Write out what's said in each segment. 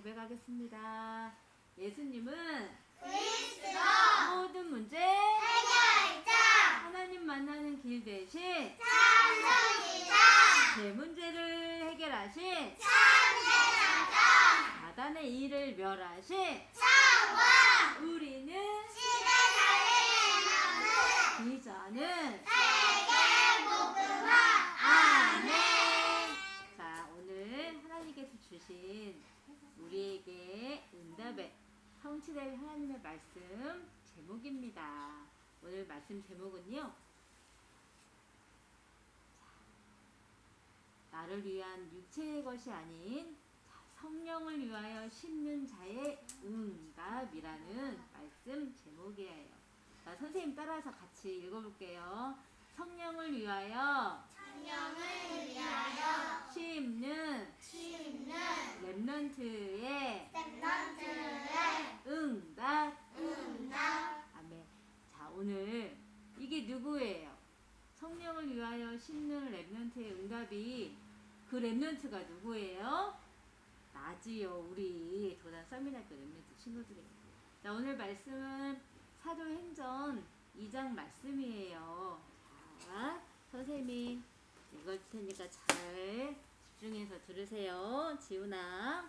고백하겠습니다. 예수님은 그리스도. 모든 문제 해결자 하나님 만나는 길 대신 참선이자 제 문제를 해결하신 참회자자 사단의 일을 멸하신 창과 우리는 시대사회의 남은 기자는 세계 복음화 아멘. 자 오늘 하나님께서 주신 우리에게 응답의 성취될 하나님의 말씀 제목입니다. 오늘 말씀 제목은요. 자, 나를 위한 육체의 것이 아닌 자, 성령을 위하여 심는 자의 응답이라는 말씀 제목이에요. 자, 선생님 따라서 같이 읽어볼게요. 성령을 위하여 성령을 위하여 심는 심는 랩런트의 랩런트의 응답 응답 아멘. 자 오늘 이게 누구예요? 성령을 위하여 심는 랩런트의 응답이 그 랩런트가 누구예요? 나지요 우리 도단 서민학교 랩런트 친구들이에요. 자 오늘 말씀은 사도행전 2장 말씀이에요. 자 선생님이 읽을 테니까 잘 집중해서 들으세요. 지훈아.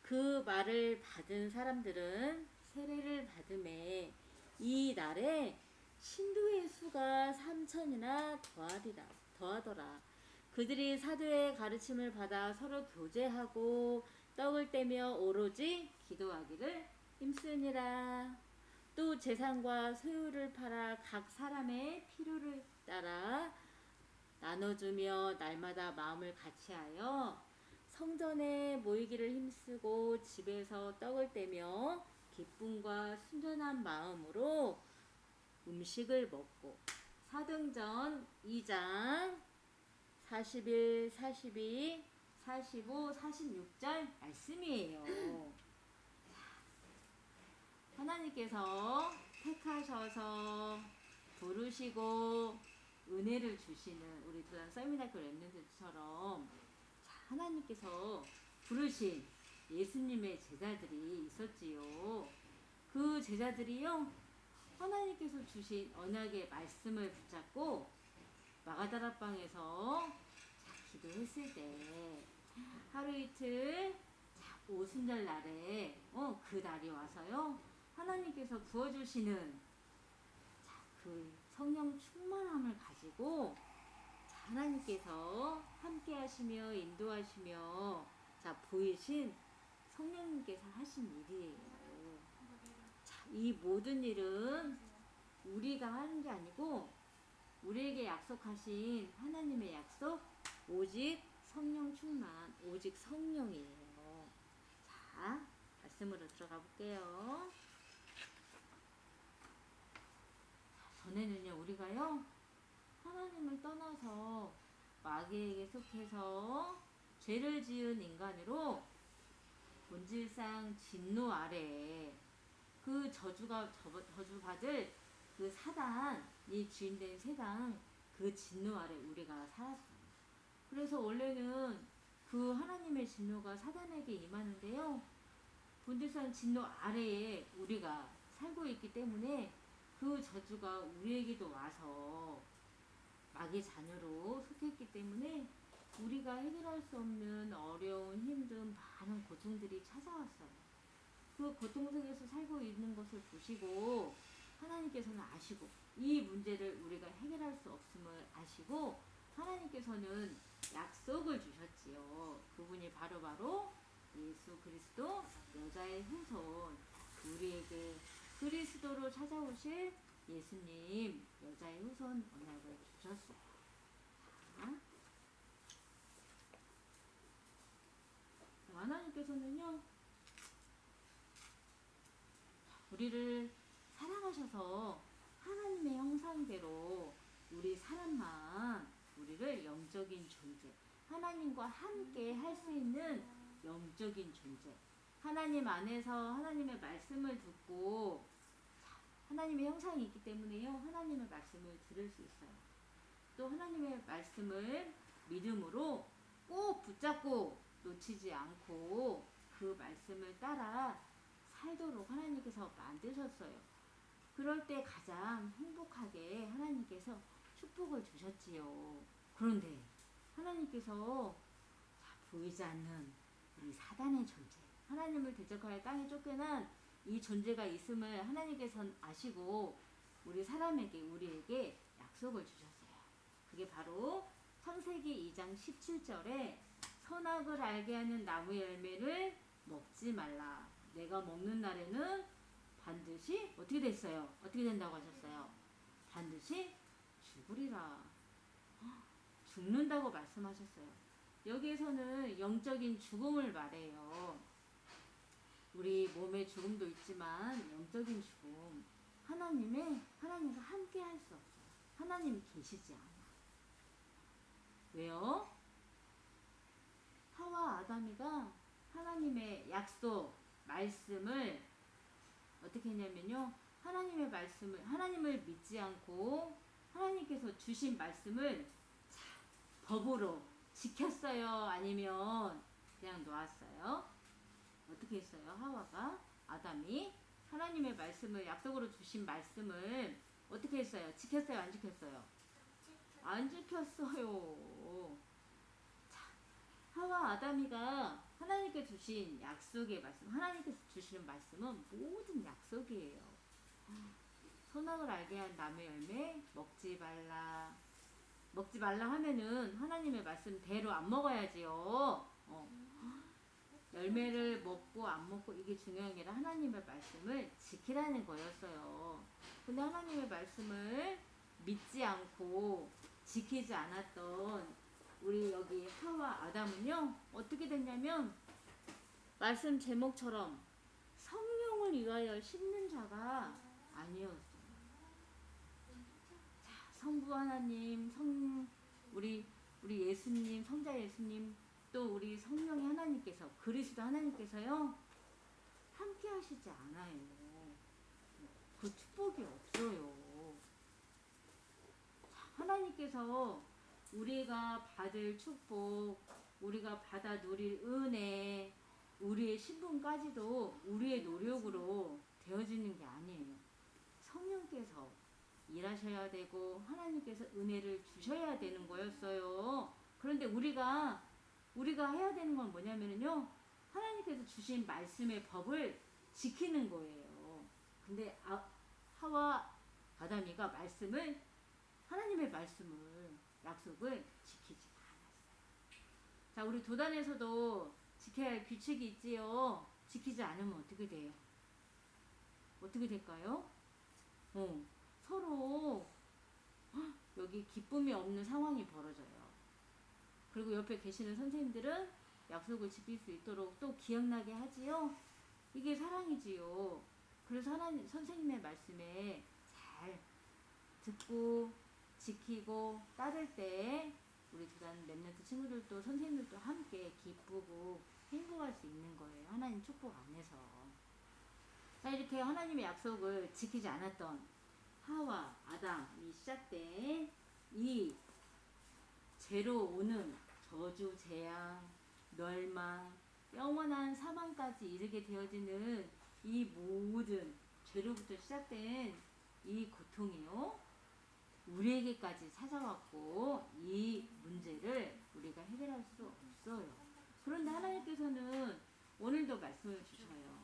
그 말을 받은 사람들은 세례를 받음에 이 날에 신도의 수가 삼천이나 더하리라 더하더라. 그들이 사도의 가르침을 받아 서로 교제하고 떡을 떼며 오로지 기도하기를 힘쓰니라. 또 재산과 소유를 팔아 각 사람의 필요를 따라 나눠주며 날마다 마음을 같이하여 성전에 모이기를 힘쓰고 집에서 떡을 떼며 기쁨과 순전한 마음으로 음식을 먹고 사등전 2장 41, 42, 45, 46절 말씀이에요. 하나님께서 택하셔서 부르시고 은혜를 주시는 우리 도단 썰미다교 랩런트처럼 하나님께서 부르신 예수님의 제자들이 있었지요. 그 제자들이요. 하나님께서 주신 언약의 말씀을 붙잡고 마가다락방에서 기도했을 때 하루 이틀 자, 오순절 날에 어, 그 날이 와서요. 하나님께서 부어주시는 자, 그 성령 충만함을 가지고 자, 하나님께서 함께 하시며 인도하시며 자 보이신 성령님께서 하신 일이에요. 자, 이 모든 일은 우리가 하는 게 아니고 우리에게 약속하신 하나님의 약속 오직 성령 충만 오직 성령이에요. 자 말씀으로 들어가 볼게요. 전에는요 우리가요 하나님을 떠나서 마귀에게 속해서 죄를 지은 인간으로 본질상 진노 아래 그 저주가 저- 저주받을 그 사단 이 주인된 세상 그 진노 아래 우리가 살았어요. 그래서 원래는 그 하나님의 진노가 사단에게 임하는데요. 본질상 진노 아래에 우리가 살고 있기 때문에 그 저주가 우리에게도 와서 마귀 자녀로 속했기 때문에 우리가 해결할 수 없는 어려운 힘든 많은 고통들이 찾아왔어요. 그 고통 속에서 살고 있는 것을 보시고 하나님께서는 아시고 이 문제를 우리가 해결할 수 없음을 아시고 하나님께서는 약속을 주셨지요. 그분이 바로바로 예수 그리스도 여자의 후손 우리에게 그리스도로 찾아오실 예수님 여자의 후손 언약을 주셨어요. 자, 하나님께서는요 우리를 사랑하셔서 하나님의 형상대로 우리 사람만 우리를 영적인 존재 하나님과 함께 할 수 있는 영적인 존재 하나님 안에서 하나님의 말씀을 듣고 하나님의 형상이 있기 때문에요 하나님의 말씀을 들을 수 있어요 또 하나님의 말씀을 믿음으로 꼭 붙잡고 놓치지 않고 말씀을 따라 살도록 하나님께서 만드셨어요. 그럴 때 가장 행복하게 하나님께서 축복을 주셨지요. 그런데 하나님께서 자, 보이지 않는 이 사단의 존재, 하나님을 대적하여 땅에 쫓겨난 이 존재가 있음을 하나님께서는 아시고 우리 사람에게 우리에게 약속을 주셨어요. 그게 바로 창세기 2장 17절에 선악을 알게 하는 나무 열매를 먹지 말라. 내가 먹는 날에는 반드시 어떻게 됐어요? 어떻게 된다고 하셨어요? 반드시 죽으리라. 헉, 죽는다고 말씀하셨어요. 여기에서는 영적인 죽음을 말해요. 몸의 죽음도 있지만 영적인 죽음. 하나님의 하나님과 함께 할 수 없어요. 하나님 계시지 않아. 왜요? 하와 아담이가 하나님의 약속 말씀을 어떻게 했냐면요. 하나님의 말씀을 하나님을 믿지 않고 하나님께서 주신 말씀을 자, 법으로 지켰어요. 아니면 그냥 놓았어요. 어떻게 했어요? 하와가 아담이 하나님의 말씀을 약속으로 주신 말씀을 어떻게 했어요? 지켰어요? 안 지켰어요? 안 지켰어요. 자, 하와 아담이가 하나님께 주신 약속의 말씀, 하나님께서 주시는 말씀은 모든 약속이에요. 선악을 알게 한 남의 열매 먹지 말라. 먹지 말라 하면은 하나님의 말씀대로 안 먹어야지요. 어. 열매를 먹고 안 먹고 이게 중요한 게 아니라 하나님의 말씀을 지키라는 거였어요. 근데 하나님의 말씀을 믿지 않고 지키지 않았던 우리 여기 하와 아담은요 어떻게 됐냐면 말씀 제목처럼 성령을 위하여 심는 자가 아니었어요. 자, 성부 하나님, 성 우리 우리 예수님, 성자 예수님 또 우리 성령의 하나님께서 그리스도 하나님께서요 함께 하시지 않아요. 그 축복이 없어요. 하나님께서 우리가 받을 축복, 우리가 받아 누릴 은혜, 우리의 신분까지도 우리의 노력으로 되어지는 게 아니에요. 성령께서 일하셔야 되고 하나님께서 은혜를 주셔야 되는 거였어요. 그런데 우리가 우리가 해야 되는 건 뭐냐면요. 하나님께서 주신 말씀의 법을 지키는 거예요. 근데 아, 하와 아담이가 말씀을 하나님의 말씀을 약속을 지키지 않았어요. 자, 우리 도단에서도 지켜야 할 규칙이 있지요. 지키지 않으면 어떻게 돼요? 어떻게 될까요? 어, 서로 헉, 여기 기쁨이 없는 상황이 벌어져요. 그리고 옆에 계시는 선생님들은 약속을 지킬 수 있도록 또 기억나게 하지요. 이게 사랑이지요. 그래서 하나님 선생님의 말씀에 잘 듣고 지키고 따를 때 우리 두단 랩런트 친구들도 선생님들도 함께 기쁘고 행복할 수 있는 거예요. 하나님 축복 안에서. 자 이렇게 하나님의 약속을 지키지 않았던 하와 아담이 시작된 이 죄로 오는 저주, 재앙, 멸망, 영원한 사망까지 이르게 되어지는 이 모든 죄로부터 시작된 이 고통이요. 우리에게까지 찾아왔고 이 문제를 우리가 해결할 수 없어요. 그런데 하나님께서는 오늘도 말씀을 주셔요.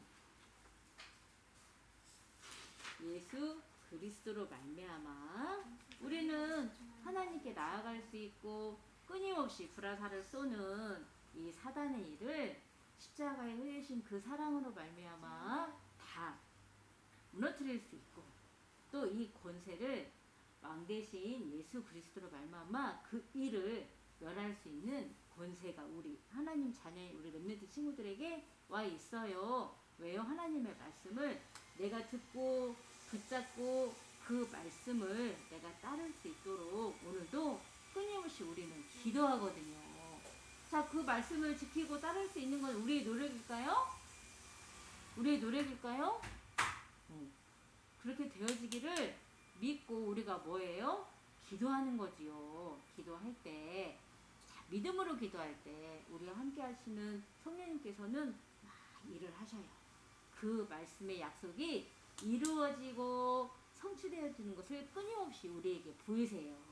예수 그리스도로 말미암아 우리는 하나님께 나아갈 수 있고 끊임없이 불화살을 쏘는 이 사단의 일을 십자가에 흘리신 그 사랑으로 말미암아 다 무너뜨릴 수 있고 또 이 권세를 왕 대신 예수 그리스도로 말미암아 그 일을 멸할 수 있는 권세가 우리 하나님 자녀인 우리 렘네트 친구들에게 와 있어요. 왜요? 하나님의 말씀을 내가 듣고 붙잡고 그 말씀을 내가 따를 수 있도록 오늘도 끊임없이 우리는 기도하거든요. 자, 그 말씀을 지키고 따를 수 있는 건 우리의 노력일까요? 우리의 노력일까요? 음. 그렇게 되어지기를 믿고 우리가 뭐예요? 기도하는 거지요. 기도할 때, 자, 믿음으로 기도할 때, 우리와 함께 하시는 성령님께서는 일을 하셔요. 그 말씀의 약속이 이루어지고 성취되어지는 것을 끊임없이 우리에게 보이세요.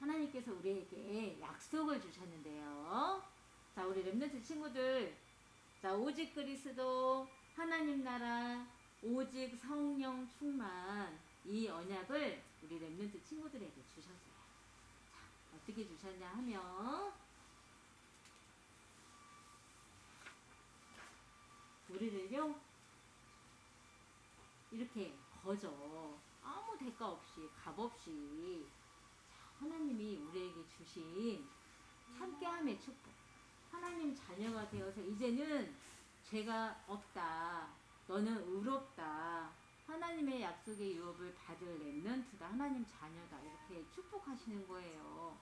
하나님께서 우리에게 약속을 주셨는데요. 자, 우리 렘넌트 친구들. 자, 오직 그리스도, 하나님 나라, 오직 성령 충만. 이 언약을 우리 렘넌트 친구들에게 주셨어요. 자, 어떻게 주셨냐 하면, 우리를요, 이렇게 거저 아무 대가 없이, 값 없이, 자, 하나님이 우리에게 주신 함께함의 축복. 하나님 자녀가 되어서 이제는 죄가 없다. 너는 의롭다. 하나님의 약속의 유업을 받을 렘넌트다. 하나님 자녀다. 이렇게 축복하시는 거예요.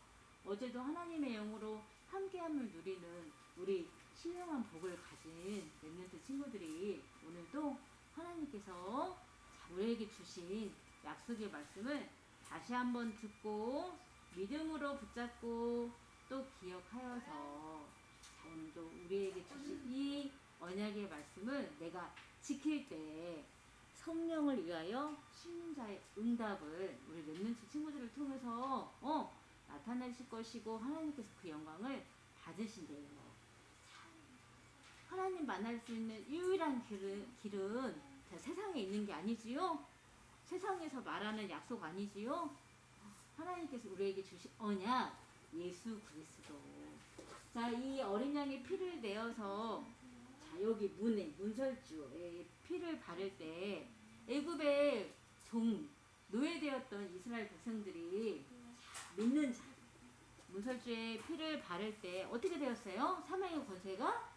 어제도 하나님의 영으로 함께함을 누리는 우리 신령한 복을 가진 렘넌트 친구들이 오늘도 하나님께서 우리에게 주신 약속의 말씀을 다시 한번 듣고 믿음으로 붙잡고 또 기억하여서 오늘도 우리에게 주신 이 언약의 말씀을 내가 지킬 때 성령을 위하여 심는 자의 응답을 우리 렘넌트 친구들을 통해서 어 나타내실 것이고 하나님께서 그 영광을 받으신대요. 하나님 만날 수 있는 유일한 길은, 길은 자, 세상에 있는 게 아니지요. 세상에서 말하는 약속 아니지요. 하나님께서 우리에게 주신 언약 예수 그리스도. 자, 이 어린 양의 피를 내어서 자, 여기 문에 문설주에 피를 바를 때 애굽의 종 노예되었던 이스라엘 백성들이 믿는 자 문설주에 피를 바를 때 어떻게 되었어요? 사망의 권세가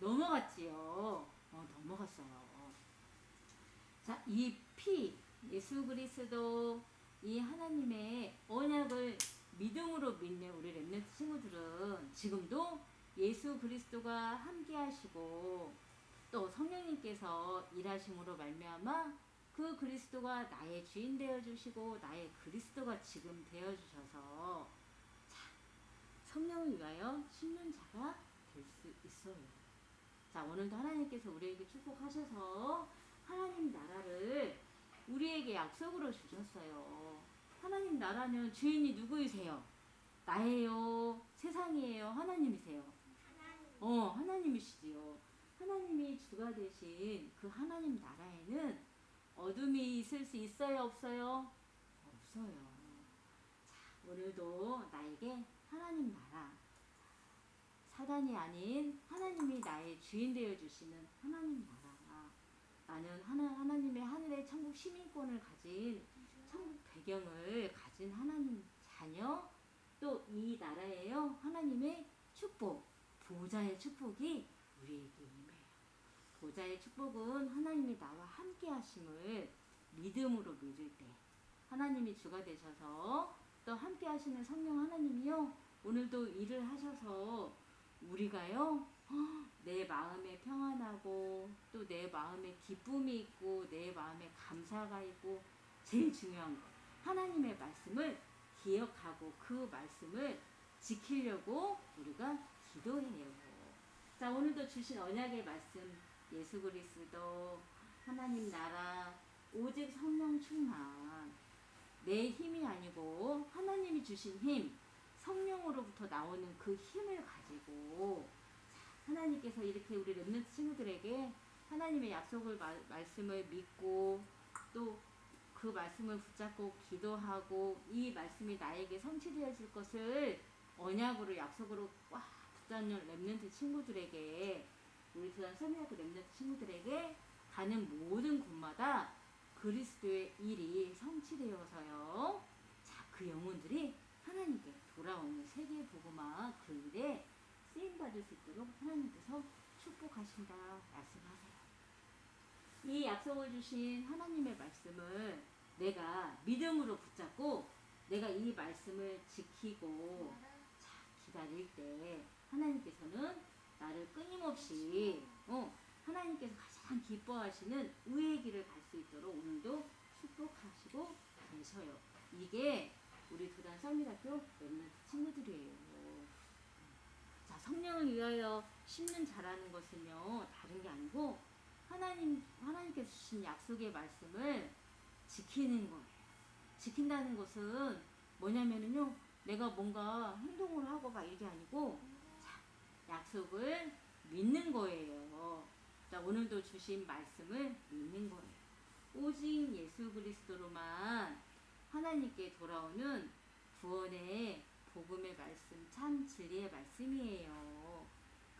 넘어갔지요. 어, 넘어갔어요. 자, 이 피, 예수 그리스도, 이 하나님의 언약을 믿음으로 믿는 우리 렘넌트 친구들은 지금도 예수 그리스도가 함께 하시고 또 성령님께서 일하심으로 말미암아 그 그리스도가 나의 주인 되어 주시고 나의 그리스도가 지금 되어 주셔서 자, 성령을 위하여 심는 자가 될 수 있어요. 자, 오늘도 하나님께서 우리에게 축복하셔서 하나님 나라를 우리에게 약속으로 주셨어요. 하나님 나라는 주인이 누구이세요? 나예요. 세상이에요. 하나님이세요. 어, 하나님이시지요. 하나님이 주가 되신 그 하나님 나라에는 어둠이 있을 수 있어요, 없어요? 없어요. 자, 오늘도 나에게 하나님 나라, 사단이 아닌 하나님이 나의 주인 되어 주시는 하나님 나라. 나는 하나, 하나님의 하늘의 천국 시민권을 가진 천국 배경을 가진 하나님 자녀 또 이 나라에요. 하나님의 축복 보좌의 축복이 우리에게 임해요. 보좌의 축복은 하나님이 나와 함께 하심을 믿음으로 믿을 때 하나님이 주가 되셔서 또 함께 하시는 성령 하나님이요. 오늘도 일을 하셔서 우리가요 내 마음에 평안하고 또 내 마음에 기쁨이 있고 내 마음에 감사가 있고 제일 중요한 거 하나님의 말씀을 기억하고 그 말씀을 지키려고 우리가 기도해요. 자 오늘도 주신 언약의 말씀 예수 그리스도 하나님 나라 오직 성령 충만 내 힘이 아니고 하나님이 주신 힘 성령으로부터 나오는 그 힘을 가지고 하나님께서 이렇게 우리 렘넌트 친구들에게 하나님의 약속을 마, 말씀을 믿고 또 그 말씀을 붙잡고 기도하고 이 말씀이 나에게 성취되어질 것을 언약으로 약속으로 꽉 붙잡는 렘넌트 친구들에게 우리 교단 서미학교 렘넌트 친구들에게 가는 모든 곳마다 그리스도의 일이 성취되어서요. 자, 그 영혼들이 하나님께 돌아오는 세계 보고마 그 일에 쓰임 받을 수 있도록 하나님께서 축복하신다 말씀하세요. 이 약속을 주신 하나님의 말씀을 내가 믿음으로 붙잡고 내가 이 말씀을 지키고 자, 기다릴 때 하나님께서는 나를 끊임없이 어, 하나님께서 가장 기뻐하시는 의의 길을 갈 수 있도록 오늘도 축복하시고 계셔요. 이게 우리 두단 썰미학교 멤버 친구들이에요. 성령을 위하여 심는 자라는 것은요 다른 게 아니고 하나님 하나님께서 주신 약속의 말씀을 지키는 거예요. 지킨다는 것은 뭐냐면은요 내가 뭔가 행동을 하고 막 이게 아니고 자, 약속을 믿는 거예요. 자 오늘도 주신 말씀을 믿는 거예요. 오직 예수 그리스도로만 하나님께 돌아오는 구원의 복음의 말씀, 참 진리의 말씀이에요.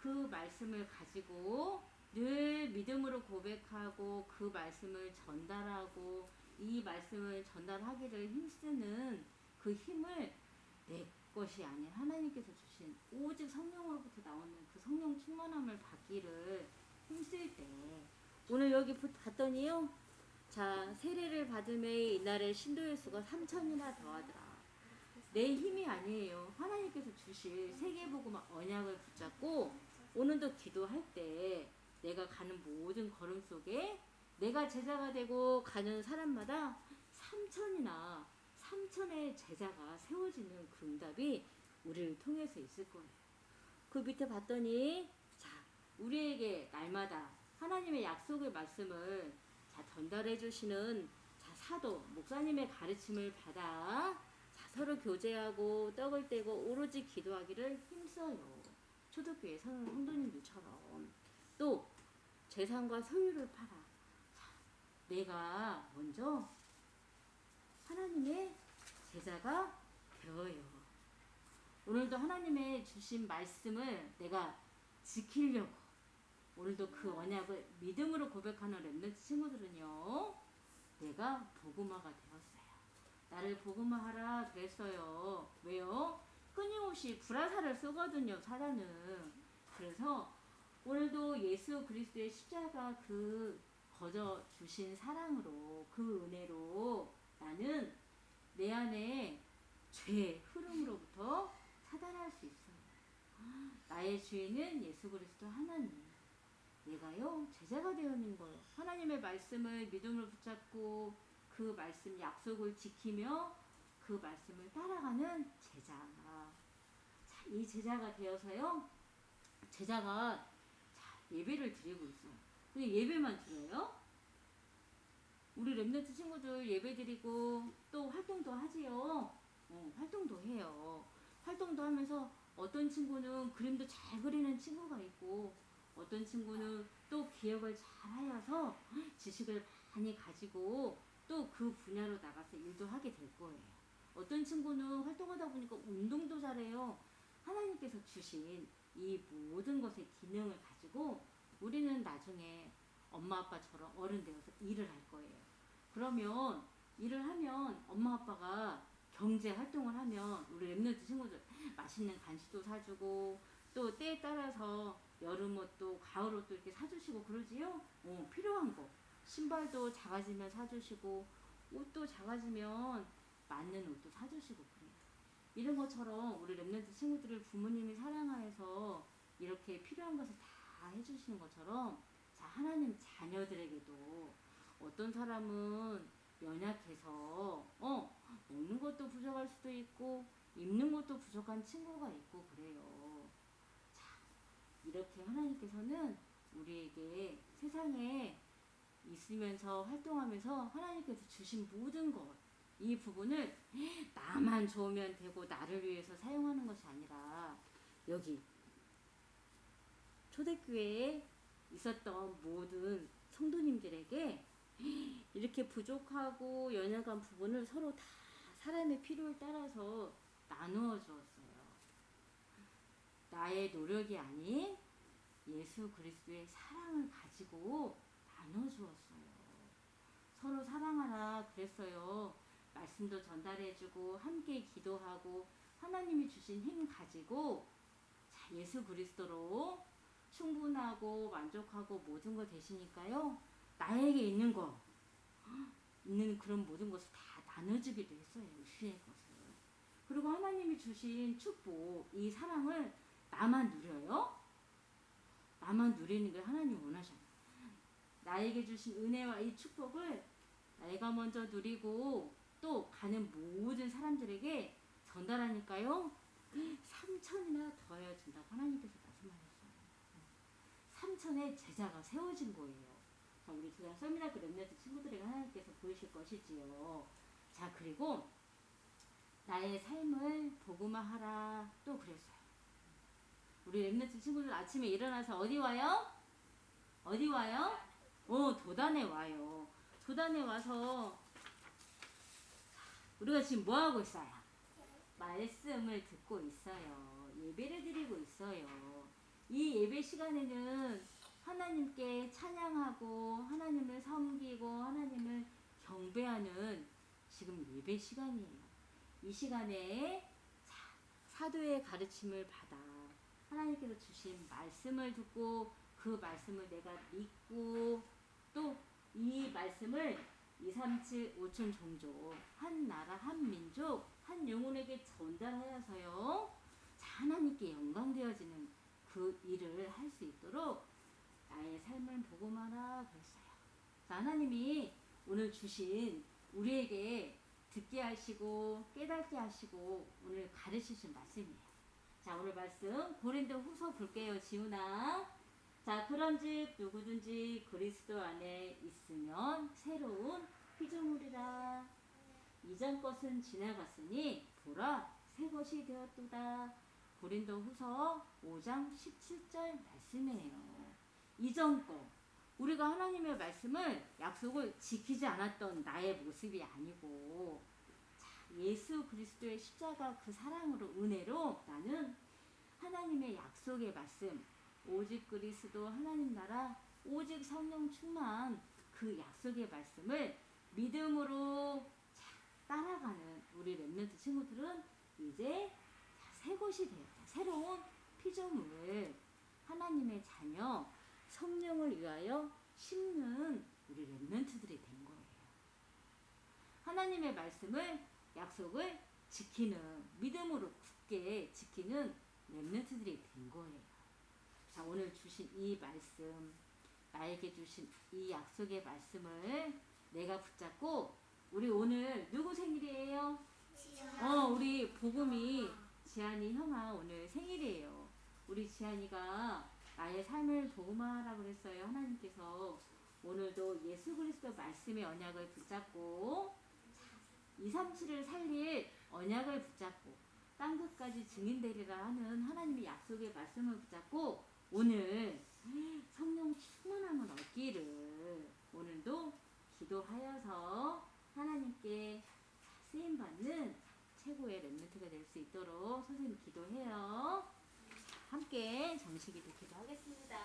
그 말씀을 가지고 늘 믿음으로 고백하고 그 말씀을 전달하고 이 말씀을 전달하기를 힘쓰는 그 힘을 내 것이 아닌 하나님께서 주신 오직 성령으로부터 나오는 그 성령 충만함을 받기를 힘쓸 때 오늘 여기 보- 봤더니요 자 세례를 받음에 이날에 신도의 수가 3천이나 더하더라 내 힘이 아니에요 하나님께서 주실 세계복음의 언약을 붙잡고 오늘도 기도할 때 내가 가는 모든 걸음 속에 내가 제자가 되고 가는 사람마다 3천이나 3천의 제자가 세워지는 그 응답이 우리를 통해서 있을 거예요. 그 밑에 봤더니 자 우리에게 날마다 하나님의 약속의 말씀을 자 전달해 주시는 자 사도 목사님의 가르침을 받아 자 서로 교제하고 떡을 떼고 오로지 기도하기를 힘써요. 초대교회 성- 성도님들처럼 또 재산과 소유를 팔아 자, 내가 먼저 하나님의 제자가 되어요. 오늘도 하나님의 주신 말씀을 내가 지키려고 오늘도 그 언약을 믿음으로 고백하는 랩런트 친구들은요. 내가 복음화가 되었어요. 나를 복음화하라 그랬어요. 왜요? 끊임없이 불화살을 쏘거든요. 사단은. 그래서 오늘도 예수 그리스도의 십자가 그 거저 주신 사랑으로 그 은혜로 나는 내 안에 죄 흐름으로부터 차단할 수 있어요. 나의 주인은 예수 그리스도 하나님. 내가요 제자가 되었는 거예요. 하나님의 말씀을 믿음으로 붙잡고 그 말씀 약속을 지키며 그 말씀을 따라가는 제자가. 자, 이 제자가 되어서요. 제자가 자, 예배를 드리고 있어요. 근데 예배만 드려요? 우리 랩런트 친구들 예배 드리고 또 활동도 하지요. 어, 활동도 해요. 활동도 하면서 어떤 친구는 그림도 잘 그리는 친구가 있고 어떤 친구는 또 기억을 잘 하여서 지식을 많이 가지고 또 그 분야로 나가서 일도 하게 될 거예요. 어떤 친구는 활동하다 보니까 운동도 잘해요. 하나님께서 주신 이 모든 것의 기능을 가지고 우리는 나중에 엄마 아빠처럼 어른 되어서 일을 할 거예요. 그러면 일을 하면 엄마 아빠가 경제 활동을 하면 우리 랩런트 친구들 맛있는 간식도 사주고 또 때에 따라서 여름 옷도 가을 옷도 이렇게 사주시고 그러지요. 어, 필요한 거 신발도 작아지면 사주시고 옷도 작아지면 맞는 옷도 사주시고 그래요. 이런 것처럼 우리 랩런트 친구들을 부모님이 사랑하여서 이렇게 필요한 것을 다 해주시는 것처럼 자 하나님 자녀들에게도 어떤 사람은 연약해서 어 먹는 것도 부족할 수도 있고 입는 것도 부족한 친구가 있고 그래요. 자 이렇게 하나님께서는 우리에게 세상에 있으면서 활동하면서 하나님께서 주신 모든 것, 이 부분을 나만 좋으면 되고 나를 위해서 사용하는 것이 아니라 여기 초대교회에 있었던 모든 성도님들에게 이렇게 부족하고 연약한 부분을 서로 다 사람의 필요에 따라서 나누어 주었어요. 나의 노력이 아닌 예수 그리스도의 사랑을 가지고 나눠 주었어요. 서로 사랑하라 그랬어요. 말씀도 전달해주고 함께 기도하고 하나님이 주신 힘 가지고 자, 예수 그리스도로 충분하고 만족하고 모든 거 되시니까요. 나에게 있는 거 있는 그런 모든 것을 다 나눠주기도 했어요. 주의 것을. 그리고 하나님이 주신 축복 이 사랑을 나만 누려요. 나만 누리는 걸 하나님 원하셔요. 나에게 주신 은혜와 이 축복을 내가 먼저 누리고 또 가는 모든 사람들에게 전달하니까요. 3천이나 더하여 준다고 하나님께서 말씀하셨어요. 3천의 제자가 세워진 거예요. 자, 우리 그냥 서미나크 랩네트 친구들에게 하나님께서 보이실 것이지요. 자, 그리고 나의 삶을 복음화하라 또 그랬어요. 우리 랩네트 친구들 아침에 일어나서 어디 와요? 어디 와요? 어, 도단에 와요. 도단에 와서 우리가 지금 뭐 하고 있어요? 말씀을 듣고 있어요. 예배를 드리고 있어요. 이 예배 시간에는 하나님께 찬양하고 하나님을 섬기고 하나님을 경배하는 지금 예배 시간이에요. 이 시간에 자, 사도의 가르침을 받아 하나님께서 주신 말씀을 듣고 그 말씀을 내가 믿고 또 이 말씀을 2, 3, 7, 5천 종족 한 나라 한 민족 한 영혼에게 전달하여서요 자, 하나님께 영광 되어지는 그 일을 할 수 있도록 나의 삶을 복음하라 그랬어요. 자, 하나님이 오늘 주신 우리에게 듣게 하시고 깨닫게 하시고 오늘 가르치신 말씀이에요. 자, 오늘 말씀 고린도 후서 볼게요. 지훈아. 자, 그런즉 누구든지 그리스도 안에 있으면 새로운 피조물이라. 이전 것은 지나갔으니 보라 새 것이 되었도다. 고린도 후서 5장 17절 말씀이에요. 이전 거. 우리가 하나님의 말씀을 약속을 지키지 않았던 나의 모습이 아니고 자, 예수 그리스도의 십자가 그 사랑으로 은혜로 나는 하나님의 약속의 말씀 오직 그리스도 하나님 나라 오직 성령 충만 그 약속의 말씀을 믿음으로 자, 따라가는 우리 랩런트 친구들은 이제 자, 새 것이 되었다. 새로운 피조물 하나님의 자녀 성령을 위하여 심는 우리 랩런트들이 된 거예요. 하나님의 말씀을 약속을 지키는 믿음으로 굳게 지키는 랩런트들이 된 거예요. 자 오늘 주신 이 말씀 나에게 주신 이 약속의 말씀을 내가 붙잡고 우리 오늘 누구 생일이에요? 어 우리 복음이 지한이 형아 오늘 생일이에요. 우리 지한이가 나의 삶을 복음화하라 그랬어요. 하나님께서 오늘도 예수 그리스도 말씀의 언약을 붙잡고 2, 3, 7을 살릴 언약을 붙잡고 땅 끝까지 증인되리라 하는 하나님의 약속의 말씀을 붙잡고 오늘 성령 충만함을 얻기를 오늘도 기도하여서 하나님께 쓰임받는 최고의 랩멘트가 될 수 있도록 선생님 기도해요. 함께 정식이도 기도하겠습니다.